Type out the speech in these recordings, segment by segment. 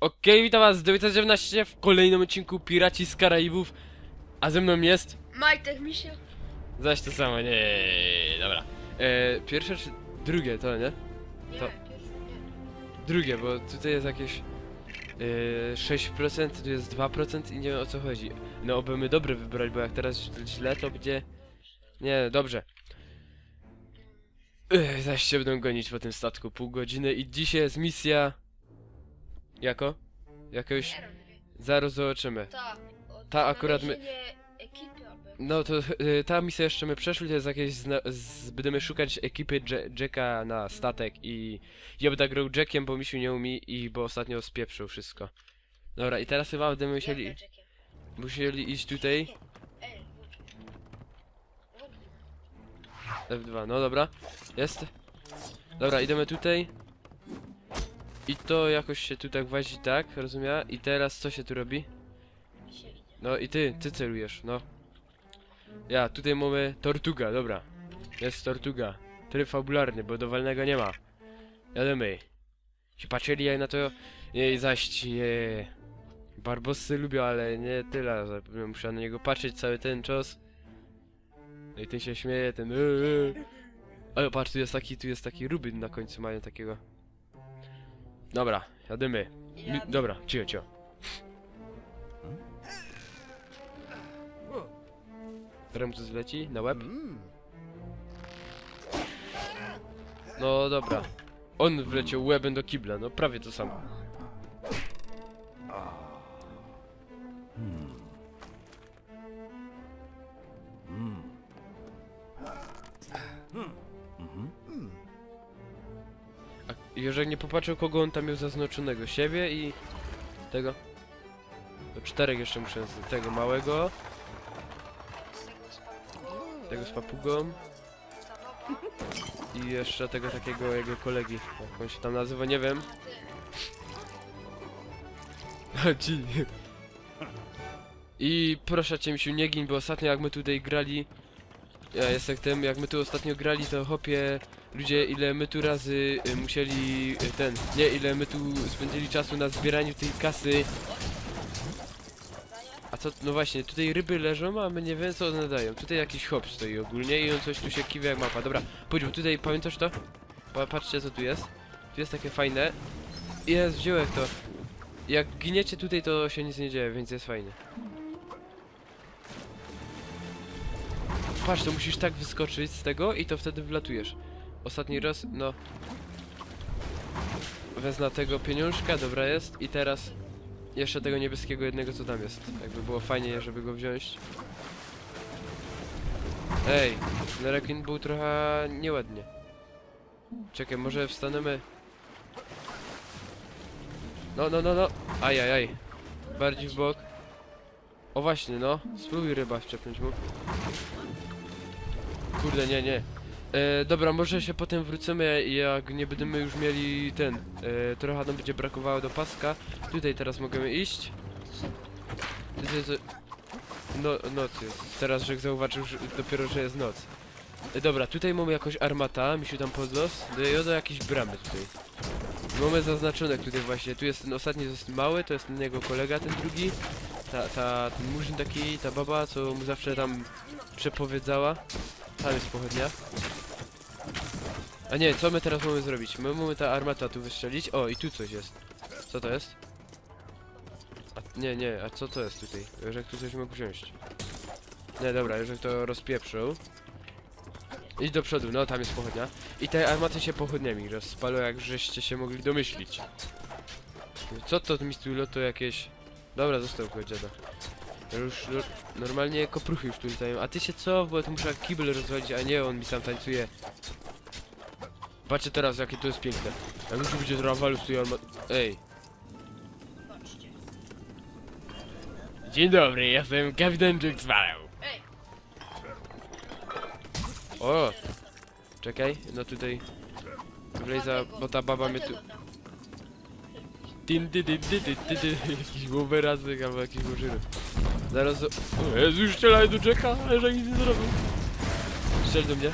Okej, witam was z 919 w kolejnym odcinku Piraci z Karaibów. A ze mną jest... Majtek mi się. Zaś to samo, nie, dobra. E, pierwsze czy drugie to, nie? Nie, To- pierwszy nie. Drugie, bo tutaj jest jakieś e, 6%, tu jest 2% i nie wiem o co chodzi. No oby my dobre wybrali, bo jak teraz źle to będzie... Nie, dobrze. Ech, zaś się będą gonić po tym statku pół godziny i dzisiaj jest misja... Jako? Jakoś... Nie. Zaraz zobaczymy. Ta, o, Ta akurat my- znalezienie ekipy albo... No to y, ta misja jeszcze my przeszli, to jest jakieś zna- z, będziemy szukać ekipy Dże- Jacka na statek i ja będę grał Jackiem, bo misiu nie umie i bo ostatnio spieprzył wszystko. Dobra i teraz chyba będziemy musieli, Jackiem? musieli iść tutaj Ej, włącz. Włącz. F2, no dobra, jest. Dobra, idziemy tutaj. I to jakoś się tu tak włazi tak, rozumiem? I teraz co się tu robi? No i ty, ty celujesz, no. Ja, tutaj mamy Tortuga, dobra. Jest Tortuga. Tryb fabularny, bo dowolnego nie ma. Jademy. Się patrzyli jak na to... Nie, zaś, nie... Barbosy lubią, ale nie tyle, że muszę na niego patrzeć cały ten czas. No i ten się śmieje, ten... eee. Ale patrz, tu jest taki, tu jest taki rubin na końcu mają takiego. Dobra, jademy. Mi- Dobra, cicho, cicho. Któremu to zleci? Na łeb? No dobra. On wleciał łebem do kibla, no prawie to samo. Jerzek nie popatrzył kogo on tam miał zaznaczonego. Siebie i... tego. Do czterech jeszcze muszę z tego małego, tego z papugą i jeszcze tego takiego jego kolegi. Jak on się tam nazywa, nie wiem. Ci. I proszę cię mi się nie gin, bo ostatnio jak my tutaj grali, ja jestem tym, jak my tu ostatnio grali, to hopie ludzie ile my tu razy y, musieli y, ten, nie ile my tu spędzili czasu na zbieraniu tej kasy. A co, no właśnie, tutaj ryby leżą, a my nie wiem co one dają. Tutaj jakiś hop stoi ogólnie i on coś tu się kiwa jak mapa. Dobra, pójdź, bo tutaj pamiętasz to? Pa, patrzcie co tu jest. Tu jest takie fajne. Jest, wziąłem to. Jak giniecie tutaj, to się nic nie dzieje, więc jest fajnie. Patrz, to musisz tak wyskoczyć z tego i to wtedy wlatujesz. Ostatni raz, no. Wezmę tego pieniążka, dobra jest. I teraz jeszcze tego niebieskiego jednego, co tam jest. Jakby było fajnie, żeby go wziąć. Ej, ten rekin był trochę nieładnie. Czekaj, może wstaniemy... No, no, no, no. Aj, aj, aj. Bardziej w bok. O właśnie, no. Spróbuj ryba wczepnąć mu. Kurde, nie, nie. E, dobra, może się potem wrócimy, jak nie będziemy już mieli ten. E, trochę nam będzie brakowało do paska. Tutaj teraz możemy iść. No, noc jest. Teraz Rzek zauważył że dopiero, że jest noc. E, dobra, tutaj mamy jakąś armata, mi się tam pod los. Do, do jakiejś bramy tutaj. Mamy zaznaczone tutaj właśnie. Tu jest ten ostatni, jest mały, to jest ten jego kolega, ten drugi. Ta, ta, ten murzyn taki, ta baba, co mu zawsze tam przepowiedzała. Tam jest pochodnia. A nie, co my teraz mamy zrobić? My mamy ta armata tu wystrzelić. O, i tu coś jest. Co to jest? A, nie, nie, a co to jest tutaj? Jeżek tu coś mógł wziąć. Nie, dobra, Jeżek to rozpieprzył. Idź do przodu, no tam jest pochodnia. I te armaty się pochodniami rozpalą, jak żeście się mogli domyślić. Co to mistu loto jakieś... Dobra, został go dziada. Już normalnie kopruchy już tu latają. A ty się co? Bo to muszę kibel rozwalić, a nie on mi sam tańcuje. Patrzcie teraz jakie to jest piękne. Jak już będzie trawalu z tej arma... Ej. Dzień dobry, jestem kapitan Jack Sparrow. O! Czekaj, no tutaj... Blaza, bo ta baba mnie tu... Din, di, di, di, di, di, di. Jakiś łowyrazyk albo jakiś łożyry. Zaraz... O Jezu, strzelaj do Jacka, że nic nie zrobił. Strzel do mnie.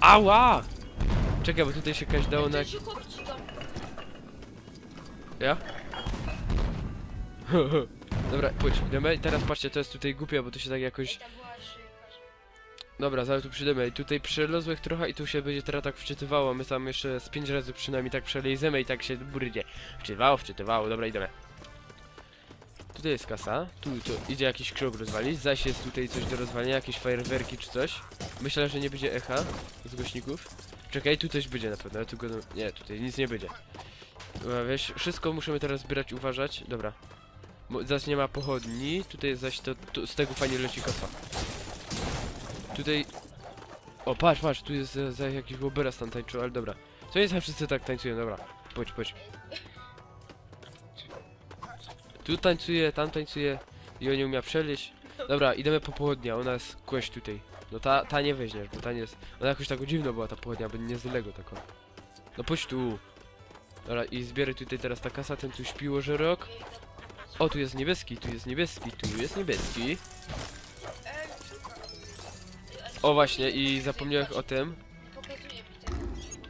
Ała! Czekaj, bo tutaj się kaś dało na... Ja? Dobra, pójdź, idziemy. I teraz patrzcie, to jest tutaj głupie, bo to się tak jakoś... Jakaś... Dobra, zaraz tu przyjdziemy. I tutaj przelozłych trochę i tu się będzie teraz tak wczytywało. My tam jeszcze z pięć razy przynajmniej tak przelejzemy i tak się brydzie. Wczytywało, wczytywało, dobra, idziemy. Tutaj jest kasa, tu to idzie jakiś krok rozwalić, zaś jest tutaj coś do rozwalenia, jakieś fajerwerki czy coś. Myślę, że nie będzie echa z głośników. Czekaj, tu coś będzie na pewno, ale tu go... Nie, tutaj nic nie będzie. Dobra, wiesz, wszystko musimy teraz zbierać, uważać. Dobra. Mo- Zaś nie ma pochodni, tutaj zaś to, to z tego fajnie leci kasa. Tutaj... O, patrz, patrz, tu jest za, jakiś łobera tam tańczył, ale dobra. Nie są wszyscy tak tańcują, dobra. Pójdź, pójdź. Tu tańcuje, tam tańcuje i on nie umie przeleźć. Dobra, idziemy po pochodnia, ona jest kłaść tutaj. No ta, ta nie weźmiesz, bo ta nie jest... Ona jakoś tak dziwno była ta pochodnia, bo nie z Lego taka. No pójdź tu. Dobra, i zbieraj tutaj teraz ta kasa, ten tu śpiło, że rok. O, tu jest niebieski, tu jest niebieski, tu jest niebieski. O właśnie, i zapomniałem o tym.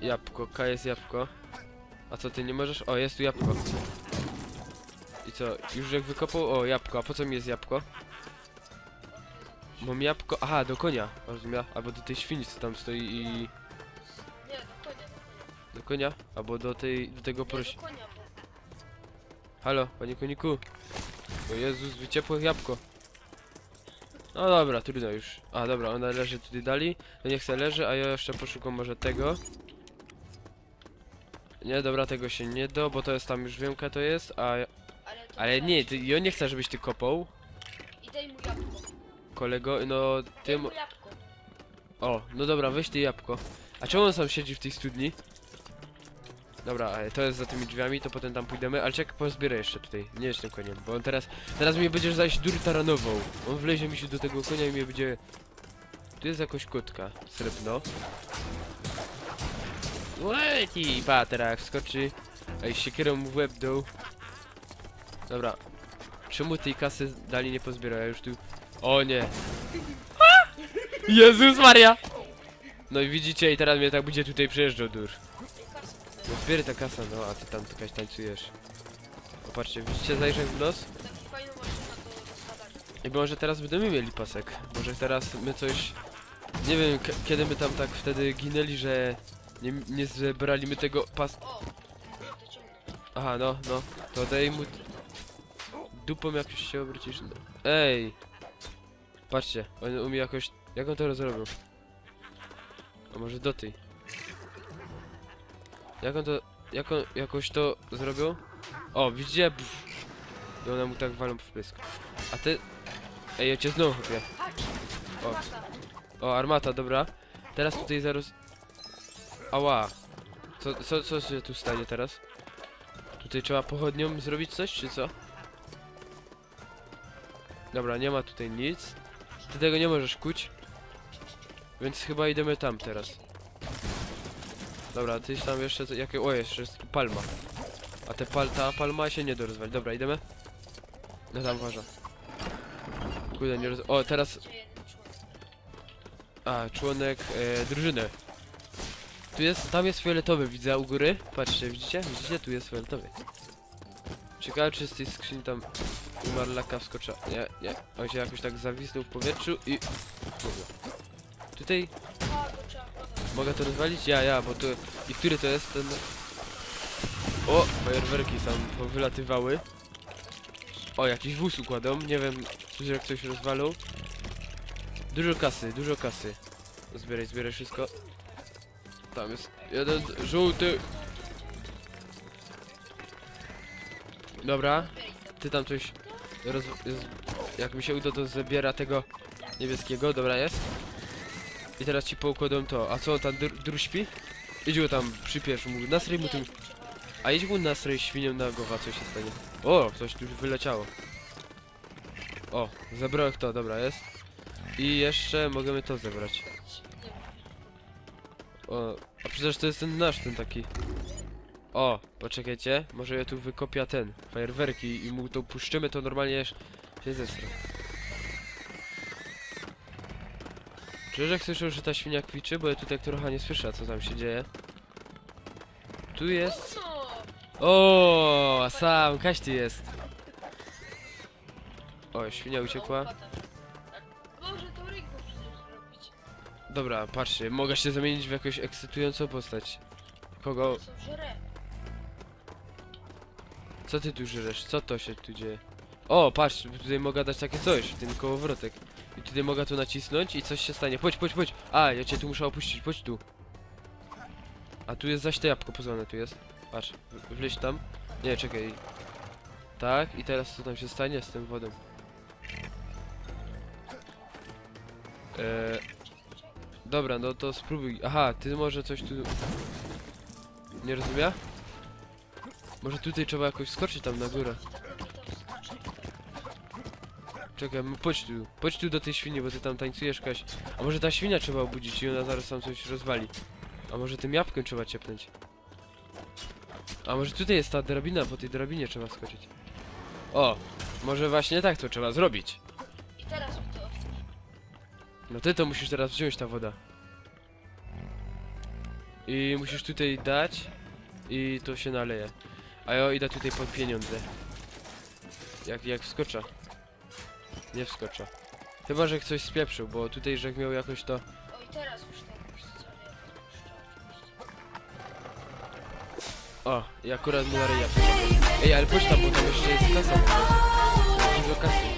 Jabłko, K jest jabłko. A co, ty nie możesz? O, jest tu jabłko. I co, już jak wykopał? O, jabłko, a po co mi jest jabłko? Mam jabłko, aha, do konia, rozumiem, albo do tej świni, co tam stoi i... Nie, do konia, do konia. Do konia, albo do tej, do tego Nie, prosi... do konia, bo... Halo, panie koniku. O Jezus, wyciepłe jabłko. No dobra, trudno już. A dobra, ona leży tutaj dali. To niech se leży, a ja jeszcze poszukam może tego. Nie, dobra, tego się nie da, bo to jest tam już wiem, jaka to jest, a... Ale, to Ale nie, ty, ja nie chcę, żebyś ty kopał, kolego, no ty... mu jabłko. O, no dobra, weź ty jabłko. A czemu on sam siedzi w tej studni? Dobra, e, to jest za tymi drzwiami, to potem tam pójdziemy, ale czekaj, pozbieraj jeszcze tutaj, nie jest tym koniem, bo on teraz, teraz mnie będziesz zaś dur taranował. On wlezie mi się do tego konia i mnie będzie... Tu jest jakoś kotka, srebrno. Łeci, pa, teraz jak wskoczy, ej, siekierą mu w łeb dół. Dobra, czemu tej kasy dali nie pozbiera, ja już tu... O nie, Jezus Maria! No i widzicie, i teraz mnie tak będzie tutaj przejeżdżał dur. No zbieraj ta kasa, no a ty tam jakaś tańcujesz. Popatrzcie, widzicie, zajrzę w nos? I może teraz będziemy mieli pasek. Może teraz my coś... Nie wiem, kiedy my tam tak wtedy ginęli, że nie, nie zebraliśmy tego pas... Aha, no, no. To daj mu... Dupą jak już się obrócisz. Ej! Patrzcie, on umie jakoś... Jak on to rozrobił? A może do tej? Jak on to... Jak on jakoś to zrobił? O, widzicie? Pff. I one mu tak walą w pysk. A ty... Ej, ja cię znowu. Patrz! O. O, armata, dobra. Teraz tutaj zaraz... Ała. Co, co, co się tu stanie teraz? Tutaj trzeba pochodnią zrobić coś, czy co? Dobra, nie ma tutaj nic. Ty tego nie możesz kuć. Więc chyba idziemy tam teraz. Dobra, tyś tam jeszcze... Jakie... O, jeszcze jest palma. A te pal, ta palma się nie da rozwalić. Dobra, idziemy? No tam uważa. Kurde, nie roz... O, teraz a, członek e, drużyny. Tu jest, tam jest fioletowy, widzę u góry. Patrzcie, widzicie? Widzicie? Tu jest fioletowy. Ciekawe, czy z tej skrzyni tam umarlaka wskocza. Nie, nie. On się jakoś tak zawisnął w powietrzu i... Dobra. Tutaj mogę to rozwalić? Ja, ja, bo to... I który to jest ten... O! Fajerwerki tam wylatywały. O, jakiś wóz układą. Nie wiem, czy jak coś rozwalą. Dużo kasy, dużo kasy. Zbieraj, zbieraj wszystko. Tam jest jeden żółty. Dobra, ty tam coś roz... Jak mi się uda, to zabiera tego niebieskiego. Dobra, jest. I teraz ci poukładam to. A co, tam dr, dr śpi? Idź go tam, przypierz mu. Nasrej mu tym... A idź go nasrej świnią na głowa, co się stanie. O, coś tu wyleciało. O, zebrałem to, dobra, jest. I jeszcze możemy to zebrać. O, a przecież to jest ten nasz, ten taki. O, poczekajcie, może ja tu wykopię ten, fajerwerki i mu to puszczymy, to normalnie się zesra. Czyż jak słyszę, że ta świnia kwiczy? Bo ja tutaj trochę nie słyszę, co tam się dzieje. Tu jest... O, a sam, Kaś ty jest. O, świnia uciekła. Dobra, patrzcie, mogę się zamienić w jakąś ekscytującą postać. Kogo? To. Co ty tu żresz? Co to się tu dzieje? O, patrz, tutaj mogę dać takie coś, ten kołowrotek. I tutaj mogę tu nacisnąć i coś się stanie. Chodź, chodź, chodź. A, ja cię tu muszę opuścić, chodź tu. A tu jest zaś to jabłko pozwolone, tu jest. Patrz, w- wleź tam. Nie, czekaj. Tak, i teraz co tam się stanie z tym wodą? Eee, dobra, no to spróbuj. Aha, ty może coś tu... Nie rozumie? Może tutaj trzeba jakoś skoczyć tam na górę. Czekaj, chodź tu, chodź tu do tej świni, bo ty tam tańcujesz Kaś. A może ta świnia trzeba obudzić i ona zaraz tam coś rozwali. A może tym jabłkiem trzeba ciepnąć. A może tutaj jest ta drabina, po tej drabinie trzeba skoczyć. O, może właśnie tak to trzeba zrobić. I teraz to. No ty to musisz teraz wziąć ta woda. I musisz tutaj dać i to się naleje. A ja idę tutaj po pieniądze. Jak, jak wskocza. Nie wskocza. Chyba, że ktoś spieprzył, bo tutaj, że miał jakoś to... O i teraz już oczywiście. O, i akurat mu ryja. Ej, ale chodź tam, bo tam jeszcze jest kasa. Dużo kasy.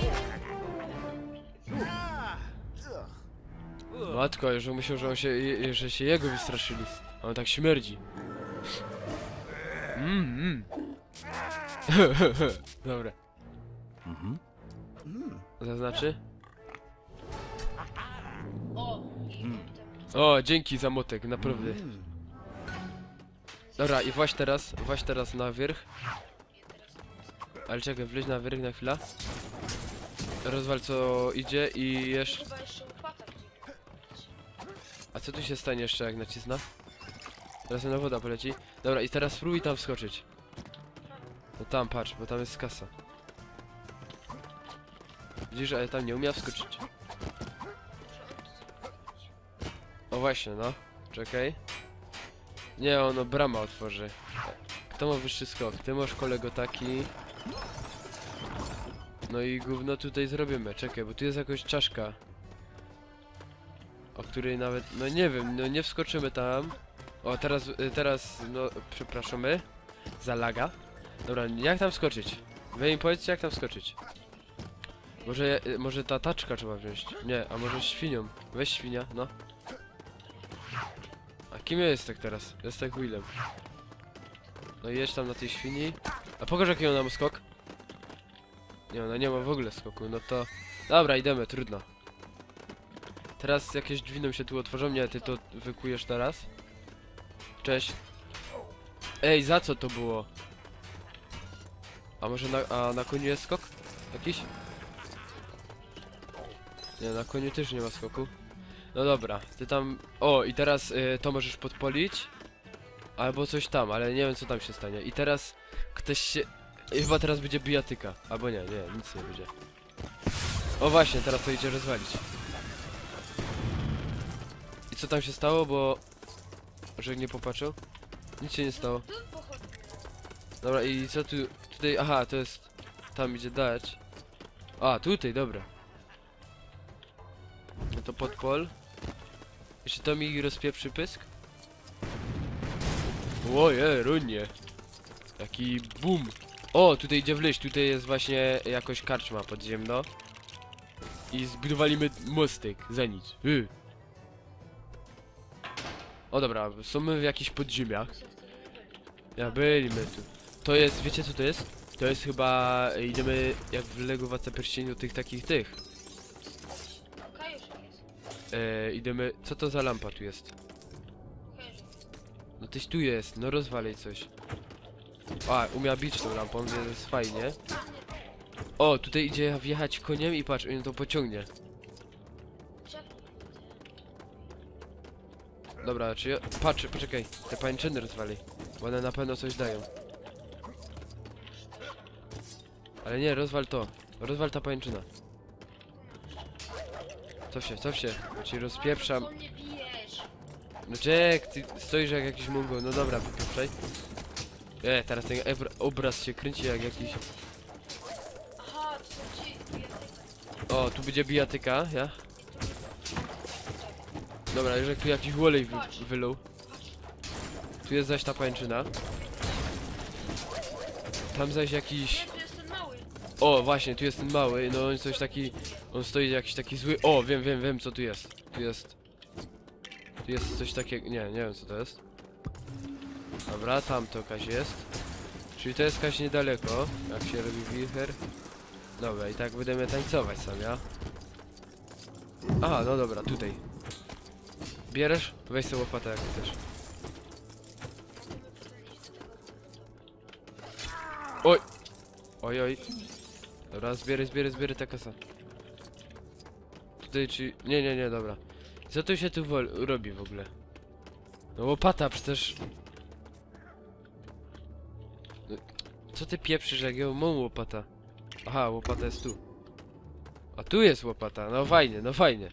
Matko, już myślał, że on się, je- że się jego wystraszyli. A On tak śmierdzi. Mmm, mm. Dobra. Zaznaczy? O, dzięki za motek, naprawdę. Dobra, i właśnie teraz, właśnie teraz na wierch. Ale czekaj, wleź na wierch na chwilę. Rozwal co idzie i jeszcze... A co tu się stanie jeszcze jak nacisnę? Teraz na woda poleci. Dobra, i teraz spróbuj tam wskoczyć. No tam, patrz, bo tam jest kasa. Widzisz, ale tam nie umia wskoczyć. O właśnie, no. Czekaj. Nie, ono brama otworzy. Kto ma wyższy skok? Ty masz kolego taki. No i gówno tutaj zrobimy. Czekaj, bo tu jest jakaś czaszka. O której nawet, no nie wiem, no nie wskoczymy tam. O, teraz, y, teraz, no, przepraszamy. Za laga. Dobra, jak tam skoczyć? Wy powiedzcie, jak tam skoczyć. Może, y, może ta taczka trzeba wziąć. Nie, a może świnią. Weź świnia, no. A kim ja jestem teraz? Jestem Willem. No i jedź tam na tej świni. A pokaż jaki ona ma skok. Nie, ona nie ma w ogóle skoku, no to... Dobra, idziemy, trudno. Teraz jakieś drzwi nam się tu otworzą, nie, ty to wykujesz teraz. Cześć. Ej, za co to było? A może na, a na koniu jest skok? Jakiś? Nie, na koniu też nie ma skoku. No dobra, ty tam... O, i teraz y, to możesz podpolić. Albo coś tam, ale nie wiem co tam się stanie. I teraz ktoś się... I chyba teraz będzie bijatyka. Albo nie, nie, nic nie będzie. O właśnie, teraz to idzie rozwalić. I co tam się stało, bo... Że nie popatrzył? Nic się nie stało. Dobra, i co tu... Tutaj... Aha, to jest... Tam idzie dać. A, tutaj, dobra. No to podpol. Jeszcze to mi rozpieprzy pysk? Oje, runie. Jaki boom. O, tutaj idzie w leś, tutaj jest właśnie jakoś karczma podziemno. I zbudowaliśmy mostek za nic. Y. O dobra, są my w jakichś podziemiach. Ja byliśmy tu. To jest, wiecie co to jest? To jest chyba, e, idziemy jak w Lego Władca tych takich tych. E, idziemy, co to za lampa tu jest? No tyś tu jest, no rozwalej coś. A, umia bić tą lampą, więc jest fajnie. O, tutaj idzie wjechać koniem i patrz, on to pociągnie. Dobra, czy ja... Patrz, poczekaj, te pańczyny rozwali. Bo one na pewno coś dają. Ale nie, rozwal to. Rozwal ta pańczyna. Cof się, cof się, ci rozpieprzam. Co mnie bijesz? No Jack, ty stoisz jak jakiś mongol. No dobra, wypieprzaj. E, teraz ten obraz się kręci jak jakiś... Aha, to są ci bijatyka. O, tu będzie bijatyka, ja? Dobra, już jak tu jakiś olej wy, wyluł. Tu jest zaś ta pańczyna. Tam zaś jakiś... Nie, tu jest ten mały. O, właśnie, tu jest ten mały, no on coś taki... On stoi jakiś taki zły... O, wiem, wiem, wiem co tu jest. Tu jest... Tu jest coś takiego... Nie, nie wiem co to jest. Dobra, tam to jakaś jest. Czyli to jest jakaś niedaleko, jak się robi wicher. Dobra, i tak będziemy tańcować sam, ja? Aha, no dobra, tutaj. Bierzesz? Weź sobie łopatę jak chcesz. Oj! Oj, oj. Dobra, zbieraj, zbieraj, zbieraj ta kasa. Tutaj czy... Nie, nie, nie, dobra. Co tu się tu robi w ogóle? No łopata przecież... No, Co ty pieprzysz, jak ją mam łopata? Aha, łopata jest tu. A tu jest łopata, no fajnie, no fajnie.